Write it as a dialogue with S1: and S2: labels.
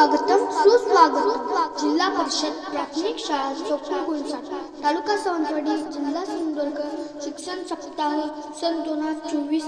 S1: सुस्वागतम सुस्वागतम. जिल्हा परिषद प्राथमिक शाळा चोपडी गुलसाट तालुका सावंतवाडी जिल्हा सिंधुदुर्ग. शिक्षण सप्ताह सन दोन हजार चोवीस